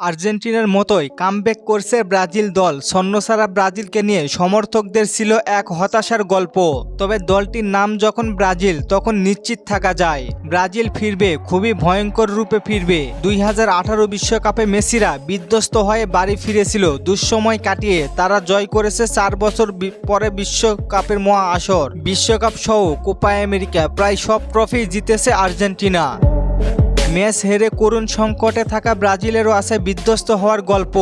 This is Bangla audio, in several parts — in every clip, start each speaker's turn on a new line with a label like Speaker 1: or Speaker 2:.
Speaker 1: আর্জেন্টিনার মতোই কামব্যাক করছে ব্রাজিল দল। সন্ন্যসারা ব্রাজিলকে নিয়ে সমর্থকদের ছিল এক হতাশার গল্প। তবে দলটির নাম যখন ব্রাজিল, তখন নিশ্চিত থাকা যায়। ব্রাজিল ফিরবে, খুবই ভয়ঙ্কর রূপে ফিরবে। দুই হাজার বিশ্বকাপে মেসিরা বিধ্বস্ত হয়ে বাড়ি ফিরেছিল। দুঃসময় কাটিয়ে তারা জয় করেছে চার বছর পরে বিশ্বকাপের মহা আসর বিশ্বকাপ সহ কোপা আমেরিকা প্রায় সব ট্রফি জিতেছে আর্জেন্টিনা। ম্যাচ হেরে করুণ সংকটে থাকা ব্রাজিলেরও আছে বিধ্বস্ত হওয়ার গল্প।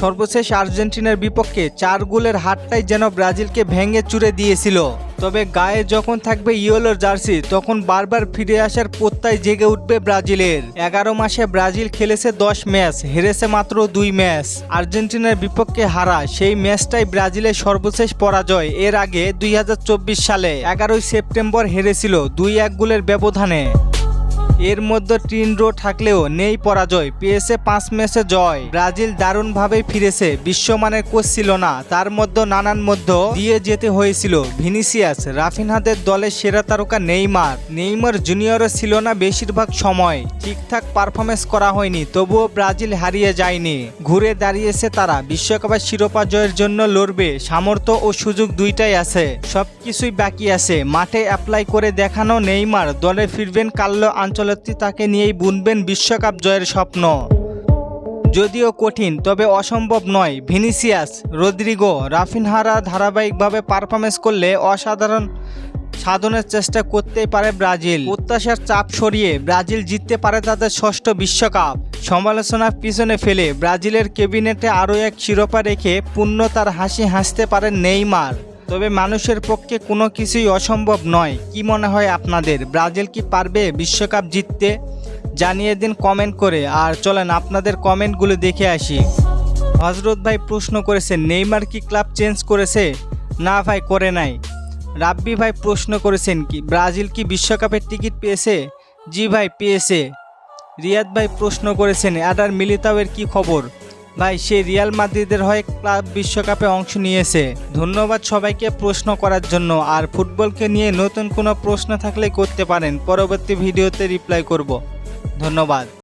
Speaker 1: সর্বশেষ আর্জেন্টিনার বিপক্ষে চার গোলের হাতটাই যেন ব্রাজিলকে ভেঙে চুরে দিয়েছিল। তবে গায়ে যখন থাকবে ইয়েলোর জার্সি, তখন বারবার ফিরে আসার প্রত্যয় জেগে উঠবে ব্রাজিলের। এগারো মাসে ব্রাজিল খেলেছে দশ ম্যাচ, হেরেছে মাত্র দুই ম্যাচ। আর্জেন্টিনার বিপক্ষে হারা, সেই ম্যাচটাই ব্রাজিলের সর্বশেষ পরাজয়। এর আগে দুই হাজার চব্বিশ সালে এগারোই সেপ্টেম্বর হেরেছিল দুই এক গোলের ব্যবধানে। এর মধ্যে তিন ড্র থাকলেও নেই পরাজয়। পেয়েছে পাঁচ ম্যাচে জয়। ব্রাজিল দারুণভাবে ফিরেছে। বিশ্বমানের কোচ ছিল না। তার মধ্যে নানান মধ্যে দিয়ে যেতে হয়েছিল। ভিনিসিয়াস, রাফিনহাদের দলের সেরা তারকা নেইমার। নেইমার জুনিয়রও ছিল না বেশিরভাগ সময়। ঠিকঠাক পারফরমেন্স করা হয়নি। তবুও ব্রাজিল হারিয়ে যায়নি। ঘুরে দাঁড়িয়েছে তারা। বিশ্বকাপের শিরোপা জয়ের জন্য লড়বে। সামর্থ্য ও সুযোগ দুইটাই আছে। সবকিছুই বাকি আছে। মাঠে অ্যাপ্লাই করে দেখানো নেইমার। দলে ফিরবেন কাল্লো আঞ্চলত্রী তাকে নিয়েই বুনবেন বিশ্বকাপ জয়ের স্বপ্ন। যদিও কঠিন, তবে অসম্ভব নয়। ভিনিসিয়াস, রদ্রিগো, রাফিনহারা ধারাবাহিকভাবে পারফরমেন্স করলে অসাধারণ সাধনের চেষ্টা করতেই পারে ব্রাজিল। প্রত্যাশার চাপ সরিয়ে ব্রাজিল জিততে পারে তাদের ষষ্ঠ বিশ্বকাপ। সমালোচনার পিছনে ফেলে ব্রাজিলের ক্যাবিনেটে আরও এক শিরোপা রেখে পূর্ণ তার হাসি হাসতে পারে নেইমার। তবে মানুষের পক্ষে কোনো কিছুই অসম্ভব নয়। কি মনে হয় আপনাদের? ব্রাজিল কি পারবে বিশ্বকাপ জিততে? জানিয়ে দিন কমেন্ট করে। আর চলেন আপনাদের কমেন্টগুলো দেখে আসি। হজরত ভাই প্রশ্ন করেছেন নেইমার কি ক্লাব চেঞ্জ করেছে? না ভাই, করে নাই। রাব্বি ভাই প্রশ্ন করেছেন কি, ব্রাজিল কি বিশ্বকাপের টিকিট পেয়েছে? জি ভাই, পেয়েছে। রিয়াদ ভাই প্রশ্ন করেছেন, অ্যাডার মিলিতাওয়ের কি খবর? ভাই, সে রিয়াল মাদ্রিদের হয়ে ক্লাব বিশ্বকাপে অংশ নিয়েছে। ধন্যবাদ সবাইকে প্রশ্ন করার জন্য। আর ফুটবলকে নিয়ে নতুন কোনো প্রশ্ন থাকলে করতে পারেন। পরবর্তী ভিডিওতে রিপ্লাই করব। ধন্যবাদ।